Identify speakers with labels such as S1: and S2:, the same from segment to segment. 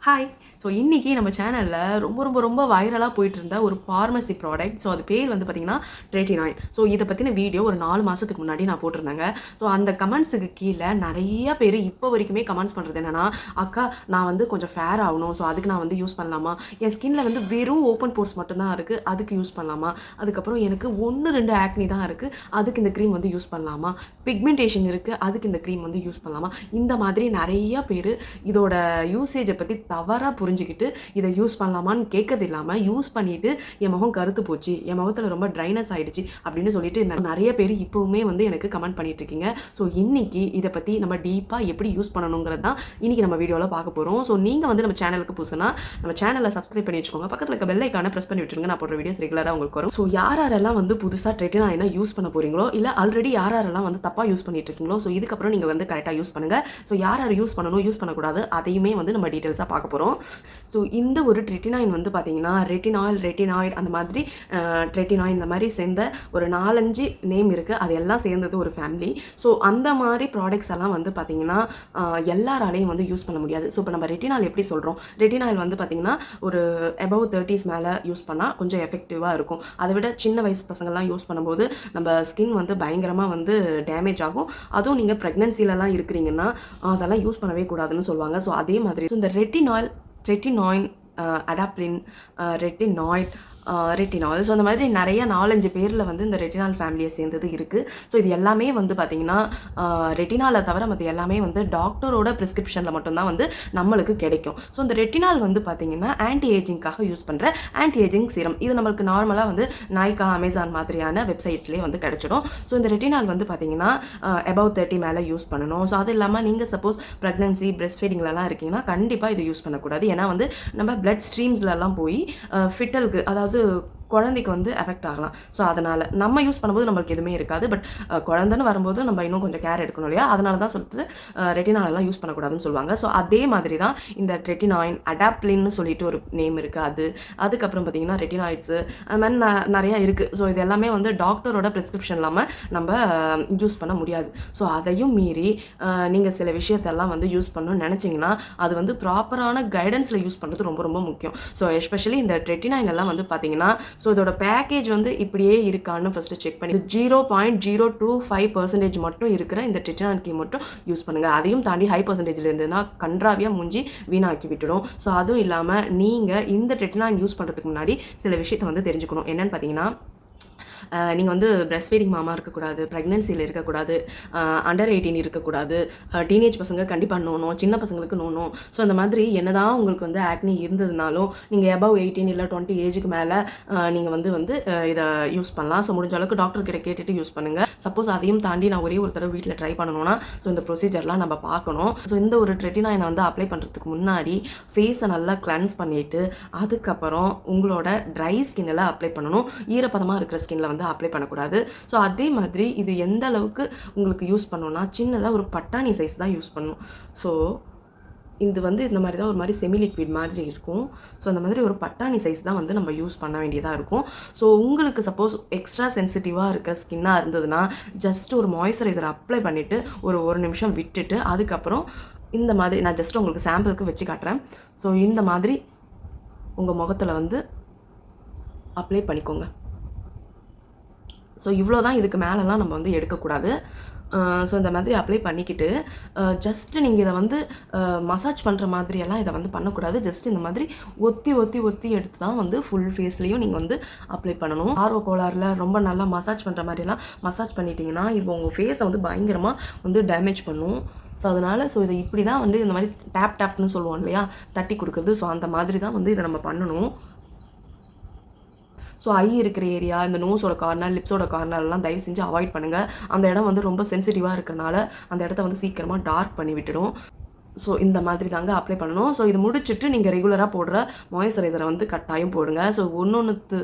S1: Hi. So இன்றைக்கி நம்ம சேனலில் ரொம்ப ரொம்ப ரொம்ப வைரலாக போயிட்டு இருந்த ஒரு ஃபார்மசி ப்ராடக்ட் ஸோ அது பேர் வந்து பார்த்திங்கன்னா ட்ரேட்டி நைன் ஸோ இதை பற்றின வீடியோ ஒரு நாலு மாதத்துக்கு முன்னாடி நான் போட்டிருந்தேங்க. ஸோ அந்த கமெண்ட்ஸுக்கு கீழே நிறைய பேர் இப்போ வரைக்குமே கமெண்ட்ஸ் பண்ணுறது என்னென்னா அக்கா நான் வந்து கொஞ்சம் ஃபேர் ஆகணும். ஸோ அதுக்கு நான் வந்து யூஸ் பண்ணலாமா? என் ஸ்கின்ல வந்து வெறும் ஓப்பன் போர்ஸ் மட்டும்தான் இருக்குது அதுக்கு யூஸ் பண்ணலாமா? அதுக்கப்புறம் எனக்கு ஒன்று ரெண்டு ஆக்னி தான் இருக்குது அதுக்கு இந்த க்ரீம் வந்து யூஸ் பண்ணலாமா? பிக்மெண்டேஷன் இருக்குது அதுக்கு இந்த க்ரீம் வந்து யூஸ் பண்ணலாமா? இந்த மாதிரி நிறைய பேர் இதோட யூசேஜை பற்றி தவறாக புரிஞ்சுக்கிட்டு இதை யூஸ் பண்ணலாமான்னு கேட்கறது இல்லாமல் யூஸ் பண்ணிட்டு என் முகம் கருத்து போச்சு என் முகத்தில் ரொம்ப ட்ரைனஸ் ஆயிடுச்சு அப்படின்னு சொல்லிட்டு நிறைய பேர் இப்போவுமே வந்து எனக்கு கமெண்ட் பண்ணிட்டு இருக்கீங்க. ஸோ இன்னைக்கு இதை பற்றி நம்ம டீப்பாக எப்படி யூஸ் பண்ணணுங்கிறது தான் இன்னைக்கு நம்ம வீடியோவில் பார்க்க போகிறோம் ஸோ நீங்கள் வந்து நம்ம சேனலுக்கு புதுசுனா நம்ம சேனலை சப்ஸ்கிரைப் பண்ணி வச்சுக்கோங்க. பக்கத்தில் இருக்க பெல்லைக்கான ப்ரெஸ் பண்ணி விட்டுருங்க. நான் போடுற வீடியோஸ் ரெகுலராக உங்களுக்கு வரும். ஸோ யார் யாரெல்லாம் வந்து புதுசாக ட்ரெட்டினா என்ன யூஸ் பண்ண போறீங்களோ இல்லை ஆல்ரெடி யார் யாரெல்லாம் வந்து தப்பாக யூஸ் பண்ணிட்டு இருக்கீங்களோ ஸோ இதுக்கப்புறம் நீங்கள் வந்து கரெக்டாக யூஸ் பண்ணுங்கள் ஸோ யார் யார் யூஸ் பண்ணணும் யூஸ் பண்ணக்கூடாது அதையுமே வந்து நம்ம டீட்டெயில்ஸாக பார்க்க போகிறோம் ஸோ இந்த ஒரு ட்ரெட்டினாயின் வந்து பார்த்தீங்கன்னா ரெட்டினாயில் ரெட்டினாய்டு அந்த மாதிரி ட்ரெட்டினாயின் இந்த மாதிரி சேர்ந்த ஒரு நாலஞ்சு நேம் இருக்குது அது எல்லாம் சேர்ந்தது ஒரு ஃபேமிலி ஸோ அந்த மாதிரி ப்ராடக்ட்ஸ் எல்லாம் வந்து பார்த்தீங்கன்னா எல்லாராலையும் வந்து யூஸ் பண்ண முடியாது. ஸோ இப்போ நம்ம ரெட்டினால் எப்படி சொல்கிறோம் ரெட்டினாயில் வந்து பார்த்தீங்கன்னா ஒரு அபவ் தேர்ட்டிஸ் மேலே யூஸ் பண்ணால் கொஞ்சம் எஃபெக்டிவாக இருக்கும். அதை விட சின்ன வயசு பசங்கள்லாம் யூஸ் பண்ணும்போது நம்ம ஸ்கின் வந்து பயங்கரமாக வந்து டேமேஜ் ஆகும். அதுவும் நீங்கள் ப்ரெக்னென்சிலலாம் இருக்கிறீங்கன்னா அதெல்லாம் யூஸ் பண்ணவே கூடாதுன்னு சொல்லுவாங்க. ஸோ அதே மாதிரி இந்த ரெட்டினாயில் tretinoin adapalene retinoid retinol so அந்த மாதிரி நிறைய நாலஞ்சு பேரில் வந்து இந்த ரெட்டினால் ஃபேமிலியை சேர்ந்தது இருக்குது ஸோ இது எல்லாமே வந்து பார்த்திங்கன்னா ரெட்டினாலை தவிர மற்ற எல்லாமே வந்து டாக்டரோட ப்ரிஸ்கிரிப்ஷனில் மட்டும்தான் வந்து நம்மளுக்கு கிடைக்கும். ஸோ இந்த ரெட்டினால் வந்து பார்த்திங்கன்னா ஆன்டி ஏஜிங்காக யூஸ் பண்ணுற ஆன்டி ஏஜிங் சீரம் இது நம்மளுக்கு நார்மலாக வந்து நாய்க்கா அமேசான் மாதிரியான வெப்சைட்ஸ்லேயே வந்து கிடச்சிடும். ஸோ இந்த ரெட்டினால் வந்து பார்த்திங்கன்னா அபவ் தேர்ட்டி மேலே யூஸ் பண்ணணும். ஸோ அது இல்லாமல் நீங்கள் சப்போஸ் ப்ரெக்னன்சி பிரெஸ்ட் ஃபீடிங்லலாம் இருக்கீங்கன்னா கண்டிப்பாக இது யூஸ் பண்ணக்கூடாது. ஏன்னா வந்து நம்ம பிளட் ஸ்ட்ரீம்ஸ்லலாம் போய் ஃபிட்டலுக்கு அதாவது 这个 குழந்தைக்கு வந்து எஃபெக்ட் ஆகலாம். ஸோ அதனால் நம்ம யூஸ் பண்ணும்போது நம்மளுக்கு எதுவுமே இருக்காது. பட் குழந்தைன்னு வரும்போது நம்ம இன்னும் கொஞ்சம் கேர் எடுக்கணும் இல்லையா? அதனால தான் சொல்லிட்டு ரெட்டினாலெல்லாம் யூஸ் பண்ணக்கூடாதுன்னு சொல்லுவாங்க. ஸோ அதே மாதிரி தான் இந்த ரெட்டினாயின் அடாப்ளின்னு சொல்லிட்டு ஒரு நேம் இருக்குது அது. அதுக்கப்புறம் பார்த்தீங்கன்னா ரெட்டினாய்ட்ஸு அது மாதிரி ந- நிறையா இருக்குது ஸோ இது எல்லாமே வந்து டாக்டரோட ப்ரிஸ்கிரிப்ஷன் இல்லாமல் நம்ம யூஸ் பண்ண முடியாது. ஸோ அதையும் மீறி நீங்கள் சில விஷயத்தெல்லாம் வந்து யூஸ் பண்ணணும்னு நினச்சிங்கன்னா அது வந்து ப்ராப்பரான கைடன்ஸில் யூஸ் பண்ணுறது ரொம்ப ரொம்ப முக்கியம். ஸோ எஸ்பெஷலி இந்த ட்ரெட்டினைன் எல்லாம் வந்து பார்த்தீங்கன்னா ஸோ இதோட பேக்கேஜ் வந்து இப்படியே இருக்கான்னு ஃபஸ்ட்டு செக் பண்ணி zero point zero two five percentage மட்டும் இருக்கிற இந்த ட்ரெட்டினான் கீ மட்டும் யூஸ் பண்ணுங்கள் அதையும் தாண்டி ஹை பர்சன்டேஜில் இருந்ததுன்னா கன்றாவியாக மூஞ்சி வீணாக்கி விட்டுடும். ஸோ அதுவும் இல்லாமல் நீங்கள் இந்த டெட்டனான் யூஸ் பண்ணுறதுக்கு முன்னாடி சில விஷயத்தை வந்து தெரிஞ்சுக்கணும். என்னென்னு பார்த்தீங்கன்னா நீங்கள் வந்து பிரஸ்ட் ஃபீடிங் மாமா இருக்கக்கூடாது ப்ரெக்னென்சியில் இருக்கக்கூடாது அண்டர் எயிட்டீன் இருக்கக்கூடாது டீனேஜ் பசங்க கண்டிப்பாக நோணும் சின்ன பசங்களுக்கு நோணும் ஸோ அந்த மாதிரி என்னதான் உங்களுக்கு வந்து ஆக்னி இருந்ததுனாலும் நீங்கள் எபவ் எயிட்டீன் இல்லை டுவெண்ட்டி ஏஜுக்கு மேலே நீங்கள் வந்து வந்து இதை யூஸ் பண்ணலாம். ஸோ முடிஞ்ச அளவுக்கு டாக்டர் கிட்ட கேட்டுட்டு யூஸ் பண்ணுங்கள் சப்போஸ் அதையும் தாண்டி நான் ஒரே ஒரு தடவை வீட்டில் ட்ரை பண்ணணும்னா ஸோ இந்த ப்ரொசீஜர்லாம் நம்ம பார்க்கணும். ஸோ இந்த ஒரு ட்ரெட்டினாயினை வந்து அப்ளை பண்ணுறதுக்கு முன்னாடி ஃபேஸை நல்லா கிளென்ஸ் பண்ணிவிட்டு அதுக்கப்புறம் உங்களோட ட்ரை ஸ்கின்னில் அப்ளை பண்ணணும். ஈரப்பதமாக இருக்கிற ஸ்கின்ல வந்து அப்ளை பண்ணக்கூடாது. ஸோ அதே மாதிரி இது எந்த அளவுக்கு உங்களுக்கு யூஸ் பண்ணோன்னா சின்னதாக ஒரு பட்டாணி சைஸ் தான் யூஸ் பண்ணும். ஸோ இது வந்து இந்த மாதிரி தான் ஒரு மாதிரி செமி லிக்விட் மாதிரி இருக்கும். ஸோ அந்த மாதிரி ஒரு பட்டாணி சைஸ் தான் வந்து நம்ம யூஸ் பண்ண வேண்டியதாக இருக்கும். ஸோ உங்களுக்கு சப்போஸ் எக்ஸ்ட்ரா சென்சிட்டிவாக இருக்கிற ஸ்கின்னாக இருந்ததுன்னா ஜஸ்ட் ஒரு மாய்ஸ்சரைசர் அப்ளை பண்ணிவிட்டு ஒரு ஒரு நிமிஷம் விட்டுட்டு அதுக்கப்புறம் இந்த மாதிரி நான் ஜஸ்ட் உங்களுக்கு சாம்பிளுக்கு வச்சு காட்டுறேன். ஸோ இந்த மாதிரி உங்கள் முகத்தில் வந்து அப்ளை பண்ணிக்கோங்க. ஸோ இவ்வளோ தான் இதுக்கு மேலெலாம் நம்ம வந்து எடுக்கக்கூடாது. ஸோ இந்த மாதிரி அப்ளை பண்ணிக்கிட்டு ஜஸ்ட்டு நீங்கள் இதை வந்து மசாஜ் பண்ணுற மாதிரியெல்லாம் இதை வந்து பண்ணக்கூடாது. ஜஸ்ட் இந்த மாதிரி ஒத்தி ஒத்தி ஒத்தி எடுத்து தான் வந்து ஃபுல் ஃபேஸ்லேயும் நீங்கள் வந்து அப்ளை பண்ணணும். ஆர்வ கோளாறில் ரொம்ப நல்லா மசாஜ் பண்ணுற மாதிரியெல்லாம் மசாஜ் பண்ணிட்டீங்கன்னா இது உங்கள் ஃபேஸை வந்து பயங்கரமாக வந்து டேமேஜ் பண்ணும். ஸோ அதனால் ஸோ இதை இப்படி தான் வந்து இந்த மாதிரி டேப் டேப்னு சொல்லுவோம் இல்லையா? தட்டி கொடுக்குறது. ஸோ அந்த மாதிரி தான் வந்து இதை நம்ம பண்ணணும். ஸோ ஐ இருக்கிற ஏரியா இந்த நோஸோட கார்னர் லிப்ஸோட கார்னர்லாம் தயவு செஞ்சு அவாய்ட் பண்ணுங்கள் அந்த இடம் வந்து ரொம்ப சென்சிட்டிவாக இருக்கறனால அந்த இடத்த வந்து சீக்கிரமாக டார்க் பண்ணி விட்டுடும் ஸோ இந்த மாதிரி தாங்க அப்ளை பண்ணணும். ஸோ இது முடிச்சுட்டு நீங்கள் ரெகுலராக போடுற மாய்ஸ்சரைசரை வந்து கட்டாயம் போடுங்க. ஸோ ஒன்று ஒன்று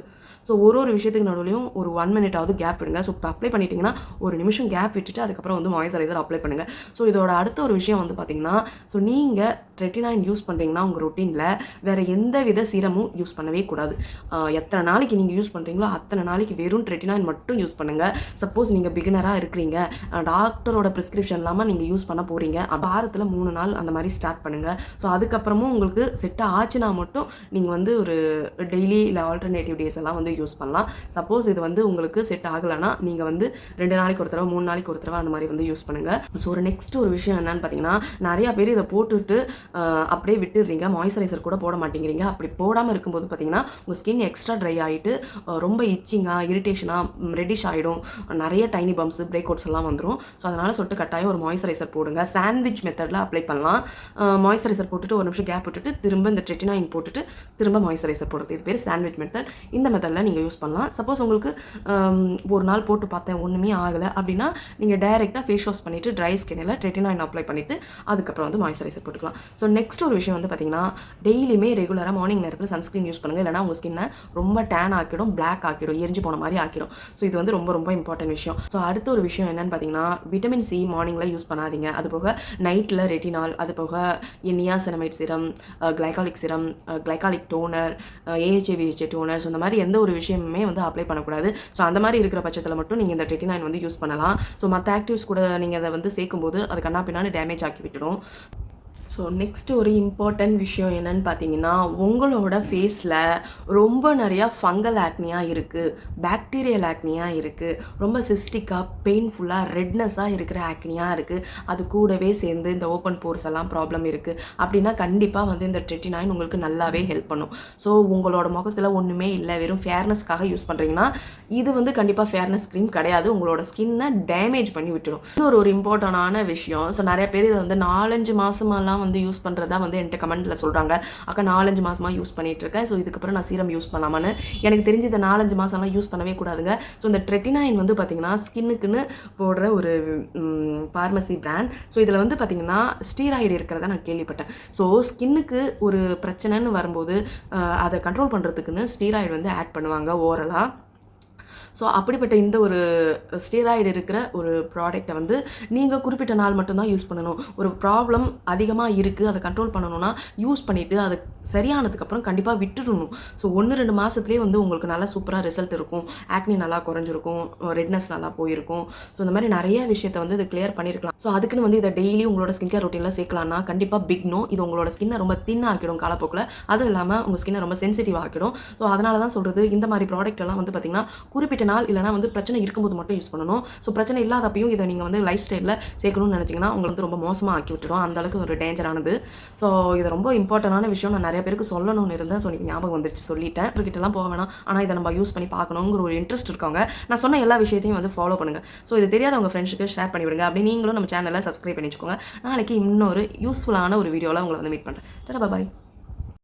S1: ஸோ ஒரு ஒரு விஷயத்துக்கு நடுவுலையும் ஒரு ஒன் மினிட்டாவது கேப் விடுங்க ஸோ இப்போ அப்ளை பண்ணிட்டீங்கன்னா ஒரு நிமிஷம் கேப் விட்டுட்டு அதுக்கப்புறம் வந்து மாய்ஸ்சரைசர் அப்ளை பண்ணுங்கள் ஸோ இதோட அடுத்த ஒரு விஷயம் வந்து பார்த்தீங்கன்னா ஸோ நீங்கள் ரெட்டினாயின் யூஸ் பண்ணுறீங்கன்னா உங்கள் ரொட்டீனில் வேறு எந்த வித சீரமும் யூஸ் பண்ணவே கூடாது. எத்தனை நாளைக்கு நீங்கள் யூஸ் பண்ணுறீங்களோ அத்தனை நாளைக்கு வெறும் ரெட்டினாயின் மட்டும் யூஸ் பண்ணுங்கள் சப்போஸ் நீங்கள் பிகினராக இருக்கிறீங்க டாக்டரோட ப்ரிஸ்கிரிப்ஷன் இல்லாமல் நீங்கள் யூஸ் பண்ண போகிறீங்க வாரத்தில் மூணு நாள் அந்த மாதிரி ஸ்டார்ட் பண்ணுங்கள் ஸோ அதுக்கப்புறமும் உங்களுக்கு செட் ஆச்சுன்னா மட்டும் நீங்கள் வந்து ஒரு டெய்லி இல்லை ஆல்டர்னேட்டிவ் டேஸ் எல்லாம் வந்து யூஸ் பண்ணலாம். சப்போஸ் இது வந்து உங்களுக்கு செட் ஆகலைன்னா நீங்கள் வந்து ரெண்டு நாளைக்கு ஒரு தடவை மூணு நாளைக்கு ஒரு தடவை அந்த மாதிரி வந்து யூஸ் பண்ணுங்கள் ஸோ ஒரு நெக்ஸ்ட் ஒரு விஷயம் என்னன்னு பார்த்தீங்கன்னா நிறையா பேர் இதை போட்டுட்டு அப்படியே விட்டுடுறீங்க. மாய்ஸ்சரைசர் கூட போட மாட்டேங்கிறீங்க. அப்படி போடாமல் இருக்கும்போது பார்த்தீங்கன்னா உங்கள் ஸ்கின் எக்ஸ்ட்ரா ட்ரை ஆகிட்டு ரொம்ப இச்சிங்காக இரிட்டேஷனாக ரெடிஷ் ஆகிடும் நிறைய டைனி பம்ப்ஸ் பிரேக் அவுட்ஸ் எல்லாம் வந்துடும் ஸோ அதனால் சொல்லிட்டு கட்டாயம் ஒரு மாய்ஸ்சரைசர் போடுங்க. சாண்ட்விச் மெத்தடில் அப்ளை பண்ணலாம். மாய்ஸ்சரைசர் போட்டுட்டு ஒரு நிமிஷம் கேப் விட்டுட்டு திரும்ப இந்த ட்ரெட்டினாயின் போட்டுட்டு திரும்ப மாய்ஸ்சரைசர் போடுறது. இது பேர் சாண்ட்விச் மெத்தட் இந்த மெத்தடில் நீங்கள் யூஸ் பண்ணலாம். சப்போஸ் உங்களுக்கு ஒரு நாள் போட்டு பார்த்தேன் ஒன்றுமே ஆகலை அப்படின்னா நீங்கள் டைரெக்டாக ஃபேஸ் வாஷ் பண்ணிவிட்டு ட்ரை ஸ்கின்னில் ட்ரெட்டினாயின் அப்ளை பண்ணிவிட்டு அதுக்கப்புறம் வந்து மாய்ஸ்சரைசர் போட்டுக்கலாம். ஸோ நெக்ஸ்ட் ஒரு விஷயம் வந்து பார்த்தீங்கன்னா டெய்லியுமே ரெகுலராக மார்னிங் நேரத்தில் சன்ஸ்க்ரீன் யூஸ் பண்ணுங்கள் இல்லைனா உங்கள் ஸ்கின்னை ரொம்ப டேன் ஆக்கிடும் பிளாக் ஆக்கிடும் எரிஞ்சு போன மாதிரி ஆக்கிடும். ஸோ இது வந்து ரொம்ப ரொம்ப இம்பார்ட்டன்ட் விஷயம். ஸோ அடுத்த ஒரு விஷயம் என்னன்னு பார்த்தீங்கன்னா விட்டமின் சி மார்னிங்கில் யூஸ் பண்ணாதீங்க. அது போக நைட்டில் ரெட்டினால் அது போக niacinamide serum glycolic serum glycolic toner AHA BHA toners இந்த மாதிரி எந்த ஒரு விஷயமுமே வந்து அப்ளை பண்ணக்கூடாது. ஸோ அந்த மாதிரி இருக்கிற பட்சத்தில் மட்டும் நீங்கள் இந்த டெட்டி நைன் வந்து யூஸ் பண்ணலாம். ஸோ மற்ற ஆக்டிவ்ஸ் கூட நீங்கள் அதை வந்து சேர்க்கும்போது அது கண்ணா பின்னாடி டேமேஜ் ஆக்கி விட்டுடும் ஸோ நெக்ஸ்ட் ஒரு இம்பார்ட்டன்ட் விஷயம் என்னன்னு பார்த்தீங்கன்னா உங்களோட ஃபேஸில் ரொம்ப நிறையா ஃபங்கல் ஆக்னியாக இருக்குது பேக்டீரியல் ஆக்னியாக இருக்குது ரொம்ப சிஸ்டிக்காக பெயின்ஃபுல்லாக ரெட்னஸாக இருக்கிற ஆக்னியாக இருக்குது அது கூடவே சேர்ந்து இந்த ஓப்பன் போர்ஸ் எல்லாம் ப்ராப்ளம் இருக்குது அப்படின்னா கண்டிப்பாக வந்து இந்த ட்ரெட்டினாயின் உங்களுக்கு நல்லாவே ஹெல்ப் பண்ணும். ஸோ உங்களோட முகத்தில் ஒன்றுமே இல்லை வெறும் ஃபேர்னஸ்க்காக யூஸ் பண்ணுறீங்கன்னா இது வந்து கண்டிப்பாக ஃபேர்னஸ் க்ரீம் கிடையாது. உங்களோட ஸ்கின்னை டேமேஜ் பண்ணி விட்டுடும் இன்னொரு ஒரு இம்பார்ட்டண்டான விஷயம் ஸோ நிறைய பேர் இதை வந்து நாலஞ்சு மாதமெல்லாம் வந்து யூஸ் பண்ணுறதா வந்து என்கிட்ட கமெண்ட்டில் சொல்கிறாங்க அக்கா நாலஞ்சு மாதமாக யூஸ் பண்ணிகிட்ருக்கேன் இருக்கேன் ஸோ இதுக்கப்புறம் நான் சீரம் யூஸ் பண்ணலாமான்னு எனக்கு தெரிஞ்சு இந்த நாலஞ்சு மாதம்லாம் யூஸ் பண்ணவே கூடாதுங்க. ஸோ இந்த ட்ரெட்டினாயின் வந்து பார்த்திங்கன்னா ஸ்கின்னுக்குன்னு போடுற ஒரு பார்மசி பிராண்ட் ஸோ இதில் வந்து பார்த்திங்கன்னா ஸ்டீராய்டு இருக்கிறதா நான் கேள்விப்பட்டேன். ஸோ ஸ்கின்னுக்கு ஒரு பிரச்சனைன்னு வரும்போது அதை கண்ட்ரோல் பண்ணுறதுக்குன்னு ஸ்டீராய்டு வந்து ஆட் பண்ணுவாங்க ஓரலாக ஸோ அப்படிப்பட்ட இந்த ஒரு ஸ்டீராய்டு இருக்கிற ஒரு ப்ராடக்ட்டை வந்து நீங்கள் குறிப்பிட்ட நாள் மட்டும்தான் யூஸ் பண்ணணும். ஒரு ப்ராப்ளம் அதிகமாக இருக்குது அதை கண்ட்ரோல் பண்ணணும்னா யூஸ் பண்ணிவிட்டு அது சரியானதுக்கப்புறம் கண்டிப்பாக விட்டுடணும். ஸோ ஒன்று ரெண்டு மாதத்துலேயே வந்து உங்களுக்கு நல்லா சூப்பராக ரிசல்ட் இருக்கும். ஆக்னி நல்லா குறைஞ்சிருக்கும் ரெட்னஸ் நல்லா போயிருக்கும். ஸோ இந்த மாதிரி நிறைய விஷயத்தை வந்து இது கிளியர் பண்ணியிருக்கலாம் ஸோ அதுக்குன்னு வந்து இதை டெய்லி உங்களோட ஸ்கின் கேர் ரொட்டீனில் சேர்க்கலாம்னா கண்டிப்பாக பிக்னோ இது உங்களோட ஸ்கின்னை ரொம்ப தின் ஆக்கிடும் காலப்போக்கில். அதுவும் இல்லாமல் உங்கள் ஸ்கின்னை ரொம்ப சென்சிட்டிவ் ஆக்கிடும். ஸோ அதனால தான் சொல்கிறது இந்த மாதிரி ப்ராடக்ட் எல்லாம் வந்து பார்த்திங்கன்னா குறிப்பிட்ட நாள் இல்லைனா வந்து பிரச்சனை இருக்கும்போது மட்டும் யூஸ் பண்ணணும். ஸோ பிரச்சனை இல்லாதப்பையும் இதை நீங்கள் வந்து லைஃப் ஸ்டைலில் சேர்க்கணும்னு நினச்சிங்கன்னா உங்களுக்கு வந்து ரொம்ப மோசமாக ஆக்கி விட்டுடும் அந்த அளவுக்கு ஒரு டேஞ்சரானது ஸோ இது ரொம்ப இம்பார்ட்டண்டான விஷயம். நான் நிறைய பேருக்கு சொல்லணும்னு இருந்தேன். ஸோ எனக்கு ஞாபகம் வந்துருச்சு. சொல்லிட்டேன். கிட்டலாம் போக வேணாம். ஆனால் இதை நம்ம யூஸ் பண்ணி பார்க்கணுங்கிற ஒரு இன்ட்ரெஸ்ட் இருக்கவங்க நான் சொன்ன எல்லா விஷயத்தையும் வந்து ஃபாலோ பண்ணுங்கள் ஸோ இது தெரியாத உங்கள் ஃப்ரெண்ட்ஸுக்கு ஷேர் பண்ணி விடுங்க. அப்படி நீங்களும் நம்ம சேனலை சப்ஸ்கிரைப் பண்ணி வச்சுக்கோங்க நாளைக்கு இன்னொரு யூஸ்ஃபுல்லான ஒரு வீடியோவில் உங்களை வந்து மீட் பண்ணுறேன் பாய்